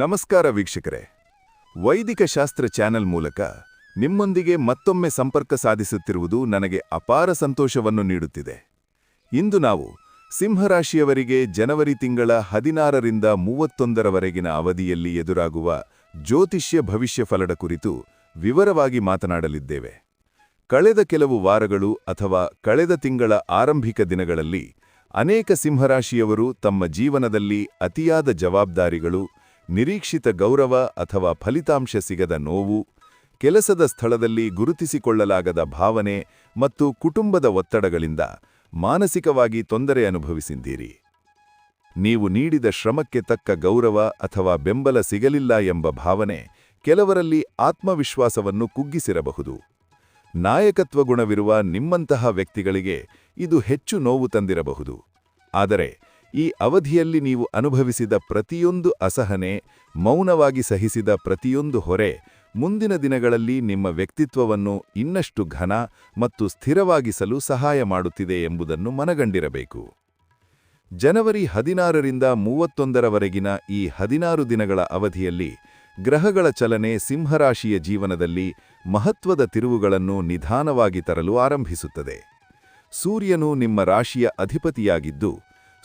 ನಮಸ್ಕಾರ ವೀಕ್ಷಕರೇ. ವೈದಿಕ ಶಾಸ್ತ್ರ ಚಾನೆಲ್ ಮೂಲಕ ನಿಮ್ಮೊಂದಿಗೆ ಮತ್ತೊಮ್ಮೆ ಸಂಪರ್ಕ ಸಾಧಿಸುತ್ತಿರುವುದು ನನಗೆ ಅಪಾರ ಸಂತೋಷವನ್ನು ನೀಡುತ್ತಿದೆ. ಇಂದು ನಾವು ಸಿಂಹರಾಶಿಯವರಿಗೆ ಜನವರಿ ತಿಂಗಳ ಹದಿನಾರರಿಂದ ಮೂವತ್ತೊಂದರವರೆಗಿನ ಅವಧಿಯಲ್ಲಿ ಎದುರಾಗುವ ಜ್ಯೋತಿಷ್ಯ ಭವಿಷ್ಯ ಫಲದ ಕುರಿತು ವಿವರವಾಗಿ ಮಾತನಾಡಲಿದ್ದೇವೆ. ಕಳೆದ ಕೆಲವು ವಾರಗಳು ಅಥವಾ ಕಳೆದ ತಿಂಗಳ ಆರಂಭಿಕ ದಿನಗಳಲ್ಲಿ ಅನೇಕ ಸಿಂಹರಾಶಿಯವರು ತಮ್ಮ ಜೀವನದಲ್ಲಿ ಅತಿಯಾದ ಜವಾಬ್ದಾರಿಗಳು ನಿರೀಕ್ಷಿತ ಗೌರವ ಅಥವಾ ಫಲಿತಾಂಶ ಸಿಗದ ನೋವು, ಕೆಲಸದ ಸ್ಥಳದಲ್ಲಿ ಗುರುತಿಸಿಕೊಳ್ಳಲಾಗದ ಭಾವನೆ ಮತ್ತು ಕುಟುಂಬದ ಒತ್ತಡಗಳಿಂದ ಮಾನಸಿಕವಾಗಿ ತೊಂದರೆ ಅನುಭವಿಸಿದ್ದೀರಿ. ನೀವು ನೀಡಿದ ಶ್ರಮಕ್ಕೆ ತಕ್ಕ ಗೌರವ ಅಥವಾ ಬೆಂಬಲ ಸಿಗಲಿಲ್ಲ ಎಂಬ ಭಾವನೆ ಕೆಲವರಲ್ಲಿ ಆತ್ಮವಿಶ್ವಾಸವನ್ನು ಕುಗ್ಗಿಸಿರಬಹುದು. ನಾಯಕತ್ವ ಗುಣವಿರುವ ನಿಮ್ಮಂತಹ ವ್ಯಕ್ತಿಗಳಿಗೆ ಇದು ಹೆಚ್ಚು ನೋವು ತಂದಿರಬಹುದು. ಆದರೆ ಈ ಅವಧಿಯಲ್ಲಿ ನೀವು ಅನುಭವಿಸಿದ ಪ್ರತಿಯೊಂದು ಅಸಹನೆ, ಮೌನವಾಗಿ ಸಹಿಸಿದ ಪ್ರತಿಯೊಂದು ಹೊರೆ, ಮುಂದಿನ ದಿನಗಳಲ್ಲಿ ನಿಮ್ಮ ವ್ಯಕ್ತಿತ್ವವನ್ನು ಇನ್ನಷ್ಟು ಘನ ಮತ್ತು ಸ್ಥಿರವಾಗಿಸಲು ಸಹಾಯ ಮಾಡುತ್ತಿದೆ ಎಂಬುದನ್ನು ಮನಗಂಡಿರಬೇಕು. ಜನವರಿ ಹದಿನಾರರಿಂದ ಮೂವತ್ತೊಂದರವರೆಗಿನ ಈ ಹದಿನಾರು ದಿನಗಳ ಅವಧಿಯಲ್ಲಿ ಗ್ರಹಗಳ ಚಲನೆ ಸಿಂಹರಾಶಿಯ ಜೀವನದಲ್ಲಿ ಮಹತ್ವದ ತಿರುವುಗಳನ್ನು ನಿಧಾನವಾಗಿ ತರಲು ಆರಂಭಿಸುತ್ತದೆ. ಸೂರ್ಯನು ನಿಮ್ಮ ರಾಶಿಯ ಅಧಿಪತಿಯಾಗಿದ್ದು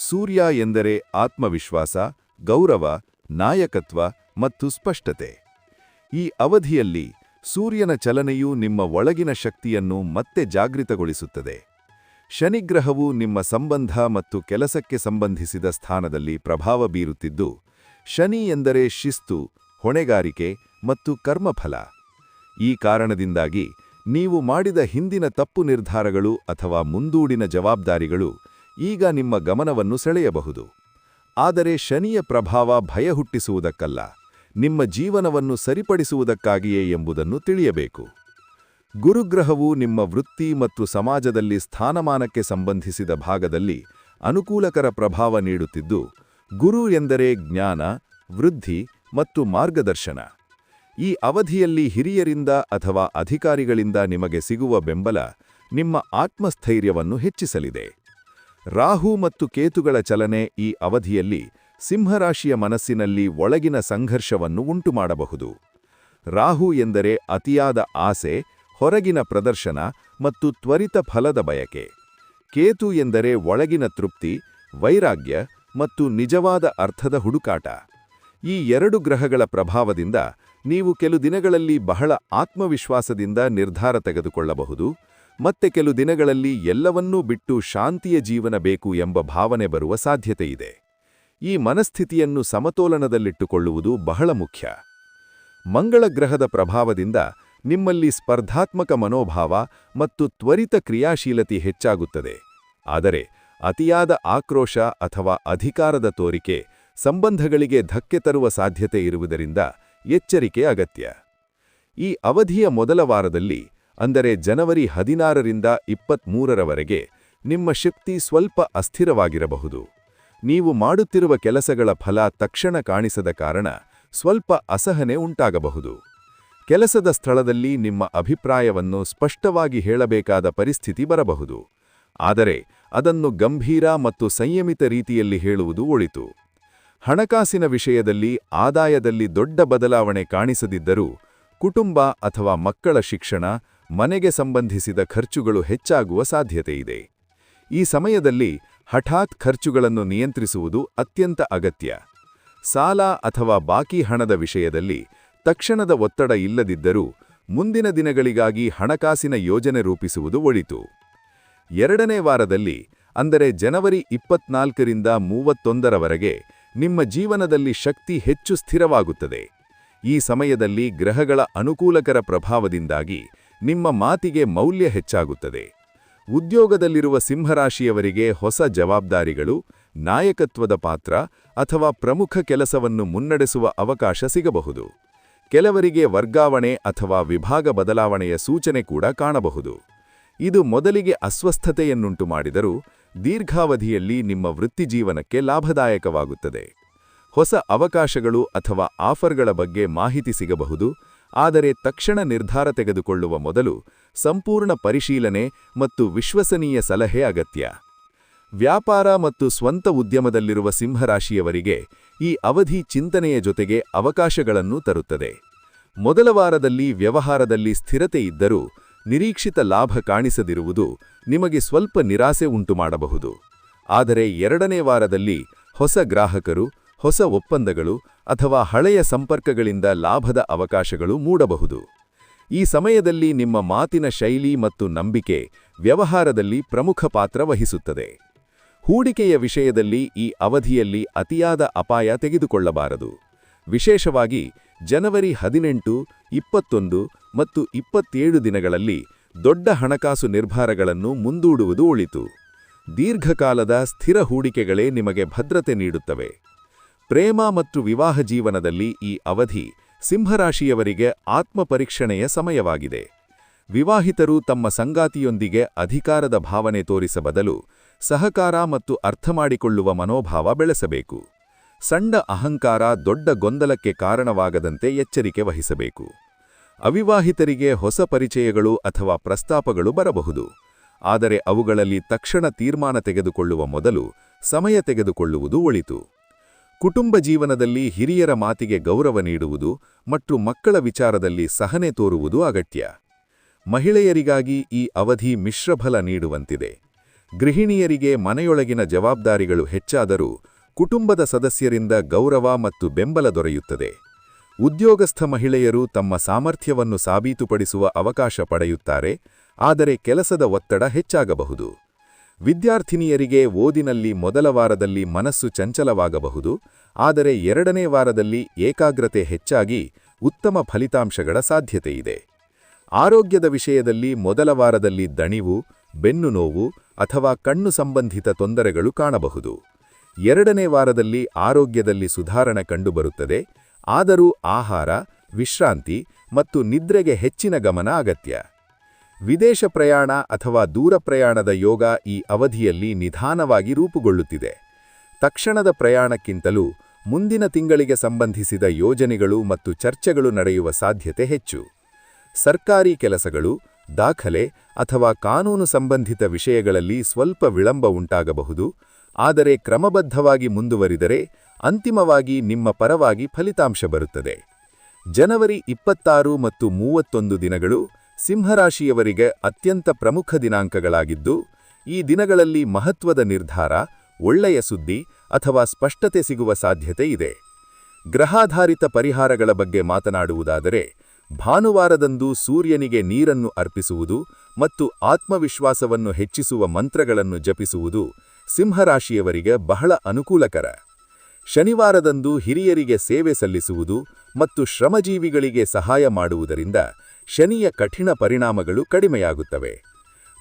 ಸೂರ್ಯ ಎಂದರೆ ಆತ್ಮವಿಶ್ವಾಸ, ಗೌರವ, ನಾಯಕತ್ವ ಮತ್ತು ಸ್ಪಷ್ಟತೆ. ಈ ಅವಧಿಯಲ್ಲಿ ಸೂರ್ಯನ ಚಲನೆಯು ನಿಮ್ಮ ಒಳಗಿನ ಶಕ್ತಿಯನ್ನು ಮತ್ತೆ ಜಾಗೃತಗೊಳಿಸುತ್ತದೆ. ಶನಿಗ್ರಹವು ನಿಮ್ಮ ಸಂಬಂಧ ಮತ್ತು ಕೆಲಸಕ್ಕೆ ಸಂಬಂಧಿಸಿದ ಸ್ಥಾನದಲ್ಲಿ ಪ್ರಭಾವ ಬೀರುತ್ತಿದ್ದು, ಶನಿ ಎಂದರೆ ಶಿಸ್ತು, ಹೊಣೆಗಾರಿಕೆ ಮತ್ತು ಕರ್ಮಫಲ. ಈ ಕಾರಣದಿಂದಾಗಿ ನೀವು ಮಾಡಿದ ಹಿಂದಿನ ತಪ್ಪು ನಿರ್ಧಾರಗಳು ಅಥವಾ ಮುಂದೂಡಿನ ಜವಾಬ್ದಾರಿಗಳು ಈಗ ನಿಮ್ಮ ಗಮನವನ್ನು ಸೆಳೆಯಬಹುದು. ಆದರೆ ಶನಿಯ ಪ್ರಭಾವ ಭಯ ಹುಟ್ಟಿಸುವುದಕ್ಕಲ್ಲ ನಿಮ್ಮ ಜೀವನವನ್ನು ಸರಿಪಡಿಸುವುದಕ್ಕಾಗಿಯೇ ಎಂಬುದನ್ನು ತಿಳಿಯಬೇಕು. ಗುರುಗ್ರಹವು ನಿಮ್ಮ ವೃತ್ತಿ ಮತ್ತು ಸಮಾಜದಲ್ಲಿ ಸ್ಥಾನಮಾನಕ್ಕೆ ಸಂಬಂಧಿಸಿದ ಭಾಗದಲ್ಲಿ ಅನುಕೂಲಕರ ಪ್ರಭಾವ ನೀಡುತ್ತಿದ್ದು, ಗುರು ಎಂದರೆ ಜ್ಞಾನ, ವೃದ್ಧಿ ಮತ್ತು ಮಾರ್ಗದರ್ಶನ. ಈ ಅವಧಿಯಲ್ಲಿ ಹಿರಿಯರಿಂದ ಅಥವಾ ಅಧಿಕಾರಿಗಳಿಂದ ನಿಮಗೆ ಸಿಗುವ ಬೆಂಬಲ ನಿಮ್ಮ ಆತ್ಮಸ್ಥೈರ್ಯವನ್ನು ಹೆಚ್ಚಿಸಲಿದೆ. ರಾಹು ಮತ್ತು ಕೇತುಗಳ ಚಲನೆ ಈ ಅವಧಿಯಲ್ಲಿ ಸಿಂಹರಾಶಿಯ ಮನಸ್ಸಿನಲ್ಲಿ ಒಳಗಿನ ಸಂಘರ್ಷವನ್ನು ಉಂಟುಮಾಡಬಹುದು. ರಾಹು ಎಂದರೆ ಅತಿಯಾದ ಆಸೆ, ಹೊರಗಿನ ಪ್ರದರ್ಶನ ಮತ್ತು ತ್ವರಿತ ಫಲದ ಬಯಕೆ. ಕೇತು ಎಂದರೆ ಒಳಗಿನ ತೃಪ್ತಿ, ವೈರಾಗ್ಯ ಮತ್ತು ನಿಜವಾದ ಅರ್ಥದ ಹುಡುಕಾಟ. ಈ ಎರಡು ಗ್ರಹಗಳ ಪ್ರಭಾವದಿಂದ ನೀವು ಕೆಲ ದಿನಗಳಲ್ಲಿ ಬಹಳ ಆತ್ಮವಿಶ್ವಾಸದಿಂದ ನಿರ್ಧಾರ ತೆಗೆದುಕೊಳ್ಳಬಹುದು. ಮತ್ತೆ ಕೆಲು ದಿನಗಳಲ್ಲಿ ಎಲ್ಲವನ್ನೂ ಬಿಟ್ಟು ಶಾಂತಿಯ ಜೀವನ ಬೇಕು ಎಂಬ ಭಾವನೆ ಬರುವ ಸಾಧ್ಯತೆಯಿದೆ. ಈ ಮನಸ್ಥಿತಿಯನ್ನು ಸಮತೋಲನದಲ್ಲಿಟ್ಟುಕೊಳ್ಳುವುದು ಬಹಳ ಮುಖ್ಯ. ಮಂಗಳ ಗ್ರಹದ ಪ್ರಭಾವದಿಂದ ನಿಮ್ಮಲ್ಲಿ ಸ್ಪರ್ಧಾತ್ಮಕ ಮನೋಭಾವ ಮತ್ತು ತ್ವರಿತ ಕ್ರಿಯಾಶೀಲತೆ ಹೆಚ್ಚಾಗುತ್ತದೆ. ಆದರೆ ಅತಿಯಾದ ಆಕ್ರೋಶ ಅಥವಾ ಅಧಿಕಾರದ ತೋರಿಕೆ ಸಂಬಂಧಗಳಿಗೆ ಧಕ್ಕೆ ತರುವ ಸಾಧ್ಯತೆ ಇರುವುದರಿಂದ ಎಚ್ಚರಿಕೆ ಅಗತ್ಯ. ಈ ಅವಧಿಯ ಮೊದಲ ವಾರದಲ್ಲಿ ಅಂದರೆ ಜನವರಿ ಹದಿನಾರರಿಂದ ಇಪ್ಪತ್ತ್ಮೂರರವರೆಗೆ ನಿಮ್ಮ ಶಕ್ತಿ ಸ್ವಲ್ಪ ಅಸ್ಥಿರವಾಗಿರಬಹುದು. ನೀವು ಮಾಡುತ್ತಿರುವ ಕೆಲಸಗಳ ಫಲ ತಕ್ಷಣ ಕಾಣಿಸದ ಕಾರಣ ಸ್ವಲ್ಪ ಅಸಹನೆ ಉಂಟಾಗಬಹುದು. ಕೆಲಸದ ಸ್ಥಳದಲ್ಲಿ ನಿಮ್ಮ ಅಭಿಪ್ರಾಯವನ್ನು ಸ್ಪಷ್ಟವಾಗಿ ಹೇಳಬೇಕಾದ ಪರಿಸ್ಥಿತಿ ಬರಬಹುದು. ಆದರೆ ಅದನ್ನು ಗಂಭೀರ ಮತ್ತು ಸಂಯಮಿತ ರೀತಿಯಲ್ಲಿ ಹೇಳುವುದು ಒಳಿತು. ಹಣಕಾಸಿನ ವಿಷಯದಲ್ಲಿ ಆದಾಯದಲ್ಲಿ ದೊಡ್ಡ ಬದಲಾವಣೆ ಕಾಣಿಸದಿದ್ದರೂ ಕುಟುಂಬ ಅಥವಾ ಮಕ್ಕಳ ಶಿಕ್ಷಣ ಮನೆಗೆ ಸಂಬಂಧಿಸಿದ ಖರ್ಚುಗಳು ಹೆಚ್ಚಾಗುವ ಸಾಧ್ಯತೆಯಿದೆ. ಈ ಸಮಯದಲ್ಲಿ ಹಠಾತ್ ಖರ್ಚುಗಳನ್ನು ನಿಯಂತ್ರಿಸುವುದು ಅತ್ಯಂತ ಅಗತ್ಯ. ಸಾಲ ಅಥವಾ ಬಾಕಿ ಹಣದ ವಿಷಯದಲ್ಲಿ ತಕ್ಷಣದ ಒತ್ತಡ ಇಲ್ಲದಿದ್ದರೂ ಮುಂದಿನ ದಿನಗಳಿಗಾಗಿ ಹಣಕಾಸಿನ ಯೋಜನೆ ರೂಪಿಸುವುದು ಒಳಿತು. ಎರಡನೇ ವಾರದಲ್ಲಿ, ಅಂದರೆ ಜನವರಿ ಇಪ್ಪತ್ನಾಲ್ಕರಿಂದ ಮೂವತ್ತೊಂದರವರೆಗೆ ನಿಮ್ಮ ಜೀವನದಲ್ಲಿ ಶಕ್ತಿ ಹೆಚ್ಚು ಸ್ಥಿರವಾಗುತ್ತದೆ. ಈ ಸಮಯದಲ್ಲಿ ಗ್ರಹಗಳ ಅನುಕೂಲಕರ ಪ್ರಭಾವದಿಂದಾಗಿ ನಿಮ್ಮ ಮಾತಿಗೆ ಮೌಲ್ಯ ಹೆಚ್ಚಾಗುತ್ತದೆ. ಉದ್ಯೋಗದಲ್ಲಿರುವ ಸಿಂಹರಾಶಿಯವರಿಗೆ ಹೊಸ ಜವಾಬ್ದಾರಿಗಳು, ನಾಯಕತ್ವದ ಪಾತ್ರ ಅಥವಾ ಪ್ರಮುಖ ಕೆಲಸವನ್ನು ಮುನ್ನಡೆಸುವ ಅವಕಾಶ ಸಿಗಬಹುದು. ಕೆಲವರಿಗೆ ವರ್ಗಾವಣೆ ಅಥವಾ ವಿಭಾಗ ಬದಲಾವಣೆಯ ಸೂಚನೆ ಕೂಡ ಕಾಣಬಹುದು. ಇದು ಮೊದಲಿಗೆ ಅಸ್ವಸ್ಥತೆಯನ್ನುಂಟು ಮಾಡಿದರೂ, ದೀರ್ಘಾವಧಿಯಲ್ಲಿ ನಿಮ್ಮ ವೃತ್ತಿಜೀವನಕ್ಕೆ ಲಾಭದಾಯಕವಾಗುತ್ತದೆ. ಹೊಸ ಅವಕಾಶಗಳು ಅಥವಾ ಆಫರ್ಗಳ ಬಗ್ಗೆ ಮಾಹಿತಿ ಸಿಗಬಹುದು ಆದರೆ ತಕ್ಷಣ ನಿರ್ಧಾರ ತೆಗೆದುಕೊಳ್ಳುವ ಮೊದಲು ಸಂಪೂರ್ಣ ಪರಿಶೀಲನೆ ಮತ್ತು ವಿಶ್ವಸನೀಯ ಸಲಹೆ ಅಗತ್ಯ. ವ್ಯಾಪಾರ ಮತ್ತು ಸ್ವಂತ ಉದ್ಯಮದಲ್ಲಿರುವ ಸಿಂಹರಾಶಿಯವರಿಗೆ ಈ ಅವಧಿ ಚಿಂತನೆಯ ಜೊತೆಗೆ ಅವಕಾಶಗಳನ್ನು ತರುತ್ತದೆ. ಮೊದಲ ವಾರದಲ್ಲಿ ವ್ಯವಹಾರದಲ್ಲಿ ಸ್ಥಿರತೆ ಇದ್ದರೂ ನಿರೀಕ್ಷಿತ ಲಾಭ ಕಾಣಿಸದಿರುವುದು ನಿಮಗೆ ಸ್ವಲ್ಪ ನಿರಾಸೆ ಉಂಟುಮಾಡಬಹುದು. ಆದರೆ ಎರಡನೇ ವಾರದಲ್ಲಿ ಹೊಸ ಗ್ರಾಹಕರು, ಹೊಸ ಒಪ್ಪಂದಗಳು ಅಥವಾ ಹಳೆಯ ಸಂಪರ್ಕಗಳಿಂದ ಲಾಭದ ಅವಕಾಶಗಳು ಮೂಡಬಹುದು. ಈ ಸಮಯದಲ್ಲಿ ನಿಮ್ಮ ಮಾತಿನ ಶೈಲಿ ಮತ್ತು ನಂಬಿಕೆ ವ್ಯವಹಾರದಲ್ಲಿ ಪ್ರಮುಖ ಪಾತ್ರ ವಹಿಸುತ್ತದೆ. ಹೂಡಿಕೆಯ ವಿಷಯದಲ್ಲಿ ಈ ಅವಧಿಯಲ್ಲಿ ಅತಿಯಾದ ಅಪಾಯ ತೆಗೆದುಕೊಳ್ಳಬಾರದು. ವಿಶೇಷವಾಗಿ ಜನವರಿ ಹದಿನೆಂಟು, ಇಪ್ಪತ್ತೊಂದು ಮತ್ತು ಇಪ್ಪತ್ತೇಳು ದಿನಗಳಲ್ಲಿ ದೊಡ್ಡ ಹಣಕಾಸು ನಿರ್ಧಾರಗಳನ್ನು ಮುಂದೂಡುವುದು ಒಳಿತು. ದೀರ್ಘಕಾಲದ ಸ್ಥಿರ ಹೂಡಿಕೆಗಳೇ ನಿಮಗೆ ಭದ್ರತೆ ನೀಡುತ್ತವೆ. ಪ್ರೇಮ ಮತ್ತು ವಿವಾಹ ಜೀವನದಲ್ಲಿ ಈ ಅವಧಿ ಸಿಂಹರಾಶಿಯವರಿಗೆ ಆತ್ಮಪರೀಕ್ಷಣೆಯ ಸಮಯವಾಗಿದೆ. ವಿವಾಹಿತರು ತಮ್ಮ ಸಂಗಾತಿಯೊಂದಿಗೆ ಅಧಿಕಾರದ ಭಾವನೆ ತೋರಿಸ ಬದಲು ಸಹಕಾರ ಮತ್ತು ಅರ್ಥಮಾಡಿಕೊಳ್ಳುವ ಮನೋಭಾವ ಬೆಳೆಸಬೇಕು. ಸಣ್ಣ ಅಹಂಕಾರ ದೊಡ್ಡ ಗೊಂದಲಕ್ಕೆ ಕಾರಣವಾಗದಂತೆ ಎಚ್ಚರಿಕೆ ವಹಿಸಬೇಕು. ಅವಿವಾಹಿತರಿಗೆ ಹೊಸ ಪರಿಚಯಗಳು ಅಥವಾ ಪ್ರಸ್ತಾಪಗಳು ಬರಬಹುದು. ಆದರೆ ಅವುಗಳಲ್ಲಿ ತಕ್ಷಣ ತೀರ್ಮಾನ ತೆಗೆದುಕೊಳ್ಳುವ ಮೊದಲು ಸಮಯ ತೆಗೆದುಕೊಳ್ಳುವುದು ಒಳಿತು. ಕುಟುಂಬ ಜೀವನದಲ್ಲಿ ಹಿರಿಯರ ಮಾತಿಗೆ ಗೌರವ ನೀಡುವುದು ಮತ್ತು ಮಕ್ಕಳ ವಿಚಾರದಲ್ಲಿ ಸಹನೆ ತೋರುವುದು ಅಗತ್ಯ. ಮಹಿಳೆಯರಿಗಾಗಿ ಈ ಅವಧಿ ಮಿಶ್ರಫಲ ನೀಡುವಂತಿದೆ. ಗೃಹಿಣಿಯರಿಗೆ ಮನೆಯೊಳಗಿನ ಜವಾಬ್ದಾರಿಗಳು ಹೆಚ್ಚಾದರೂ ಕುಟುಂಬದ ಸದಸ್ಯರಿಂದ ಗೌರವ ಮತ್ತು ಬೆಂಬಲ ದೊರೆಯುತ್ತದೆ. ಉದ್ಯೋಗಸ್ಥ ಮಹಿಳೆಯರು ತಮ್ಮ ಸಾಮರ್ಥ್ಯವನ್ನು ಸಾಬೀತುಪಡಿಸುವ ಅವಕಾಶ ಪಡೆಯುತ್ತಾರೆ, ಆದರೆ ಕೆಲಸದ ಒತ್ತಡ ಹೆಚ್ಚಾಗಬಹುದು. ವಿದ್ಯಾರ್ಥಿನಿಯರಿಗೆ ಓದಿನಲ್ಲಿ ಮೊದಲ ವಾರದಲ್ಲಿ ಮನಸ್ಸು ಚಂಚಲವಾಗಬಹುದು, ಆದರೆ ಎರಡನೇ ವಾರದಲ್ಲಿ ಏಕಾಗ್ರತೆ ಹೆಚ್ಚಾಗಿ ಉತ್ತಮ ಫಲಿತಾಂಶಗಳ ಸಾಧ್ಯತೆಯಿದೆ. ಆರೋಗ್ಯದ ವಿಷಯದಲ್ಲಿ ಮೊದಲ ವಾರದಲ್ಲಿ ದಣಿವು, ಬೆನ್ನು ನೋವು ಅಥವಾ ಕಣ್ಣು ಸಂಬಂಧಿತ ತೊಂದರೆಗಳು ಕಾಣಬಹುದು. ಎರಡನೇ ವಾರದಲ್ಲಿ ಆರೋಗ್ಯದಲ್ಲಿ ಸುಧಾರಣೆ ಕಂಡುಬರುತ್ತದೆ, ಆದರೂ ಆಹಾರ, ವಿಶ್ರಾಂತಿ ಮತ್ತು ನಿದ್ರೆಗೆ ಹೆಚ್ಚಿನ ಗಮನ ಅಗತ್ಯ. ವಿದೇಶ ಪ್ರಯಾಣ ಅಥವಾ ದೂರ ಪ್ರಯಾಣದ ಯೋಗ ಈ ಅವಧಿಯಲ್ಲಿ ನಿಧಾನವಾಗಿ ರೂಪುಗೊಳ್ಳುತ್ತಿದೆ. ತಕ್ಷಣದ ಪ್ರಯಾಣಕ್ಕಿಂತಲೂ ಮುಂದಿನ ತಿಂಗಳಿಗೆ ಸಂಬಂಧಿಸಿದ ಯೋಜನೆಗಳು ಮತ್ತು ಚರ್ಚೆಗಳು ನಡೆಯುವ ಸಾಧ್ಯತೆ ಹೆಚ್ಚು. ಸರ್ಕಾರಿ ಕೆಲಸಗಳು, ದಾಖಲೆ ಅಥವಾ ಕಾನೂನು ಸಂಬಂಧಿತ ವಿಷಯಗಳಲ್ಲಿ ಸ್ವಲ್ಪ ವಿಳಂಬ ಉಂಟಾಗಬಹುದು, ಆದರೆ ಕ್ರಮಬದ್ಧವಾಗಿ ಮುಂದುವರಿದರೆ ಅಂತಿಮವಾಗಿ ನಿಮ್ಮ ಪರವಾಗಿ ಫಲಿತಾಂಶ ಬರುತ್ತದೆ. ಜನವರಿ ಇಪ್ಪತ್ತಾರು ಮತ್ತು ಮೂವತ್ತೊಂದು ದಿನಗಳು ಸಿಂಹರಾಶಿಯವರಿಗೆ ಅತ್ಯಂತ ಪ್ರಮುಖ ದಿನಾಂಕಗಳಾಗಿದ್ದು, ಈ ದಿನಗಳಲ್ಲಿ ಮಹತ್ವದ ನಿರ್ಧಾರ, ಒಳ್ಳೆಯ ಸುದ್ದಿ ಅಥವಾ ಸ್ಪಷ್ಟತೆ ಸಿಗುವ ಸಾಧ್ಯತೆ ಇದೆ. ಗ್ರಹಾಧಾರಿತ ಪರಿಹಾರಗಳ ಬಗ್ಗೆ ಮಾತನಾಡುವುದಾದರೆ, ಭಾನುವಾರದಂದು ಸೂರ್ಯನಿಗೆ ನೀರನ್ನು ಅರ್ಪಿಸುವುದು ಮತ್ತು ಆತ್ಮವಿಶ್ವಾಸವನ್ನು ಹೆಚ್ಚಿಸುವ ಮಂತ್ರಗಳನ್ನು ಜಪಿಸುವುದು ಸಿಂಹರಾಶಿಯವರಿಗೆ ಬಹಳ ಅನುಕೂಲಕರ. ಶನಿವಾರದಂದು ಹಿರಿಯರಿಗೆ ಸೇವೆ ಸಲ್ಲಿಸುವುದು ಮತ್ತು ಶ್ರಮಜೀವಿಗಳಿಗೆ ಸಹಾಯ ಮಾಡುವುದರಿಂದ ಶನಿಯ ಕಠಿಣ ಪರಿಣಾಮಗಳು ಕಡಿಮೆಯಾಗುತ್ತವೆ.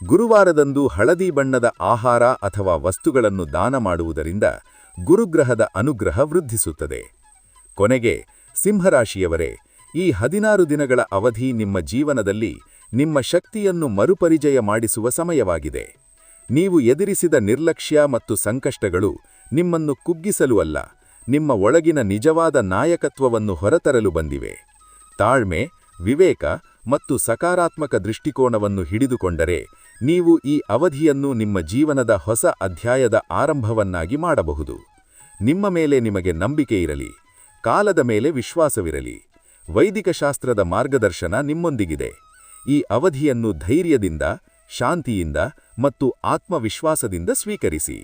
ಗುರುವಾರದಂದು ಹಳದಿ ಬಣ್ಣದ ಆಹಾರ ಅಥವಾ ವಸ್ತುಗಳನ್ನು ದಾನ ಮಾಡುವುದರಿಂದ ಗುರುಗ್ರಹದ ಅನುಗ್ರಹ ವೃದ್ಧಿಸುತ್ತದೆ. ಕೊನೆಗೆ, ಸಿಂಹರಾಶಿಯವರೇ, ಈ ಹದಿನಾರು ದಿನಗಳ ಅವಧಿ ನಿಮ್ಮ ಜೀವನದಲ್ಲಿ ನಿಮ್ಮ ಶಕ್ತಿಯನ್ನು ಮರುಪರಿಚಯ ಮಾಡಿಸುವ ಸಮಯವಾಗಿದೆ. ನೀವು ಎದುರಿಸಿದ ನಿರ್ಲಕ್ಷ್ಯ ಮತ್ತು ಸಂಕಷ್ಟಗಳು ನಿಮ್ಮನ್ನು ಕುಗ್ಗಿಸಲು ಅಲ್ಲ, ನಿಮ್ಮ ಒಳಗಿನ ನಿಜವಾದ ನಾಯಕತ್ವವನ್ನು ಹೊರತರಲು ಬಂದಿವೆ. ತಾಳ್ಮೆ, ವಿವೇಕ ಮತ್ತು ಸಕಾರಾತ್ಮಕ ದೃಷ್ಟಿಕೋನವನ್ನು ಹಿಡಿದುಕೊಂಡರೆ, ನೀವು ಈ ಅವಧಿಯನ್ನು ನಿಮ್ಮ ಜೀವನದ ಹೊಸ ಅಧ್ಯಾಯದ ಆರಂಭವನ್ನಾಗಿ ಮಾಡಬಹುದು. ನಿಮ್ಮ ಮೇಲೆ ನಿಮಗೆ ನಂಬಿಕೆ ಇರಲಿ, ಕಾಲದ ಮೇಲೆ ವಿಶ್ವಾಸವಿರಲಿ. ವೈದಿಕ ಶಾಸ್ತ್ರದ ಮಾರ್ಗದರ್ಶನ ನಿಮ್ಮೊಂದಿಗಿದೆ. ಈ ಅವಧಿಯನ್ನು ಧೈರ್ಯದಿಂದ, ಶಾಂತಿಯಿಂದ ಮತ್ತು ಆತ್ಮವಿಶ್ವಾಸದಿಂದ ಸ್ವೀಕರಿಸಿ.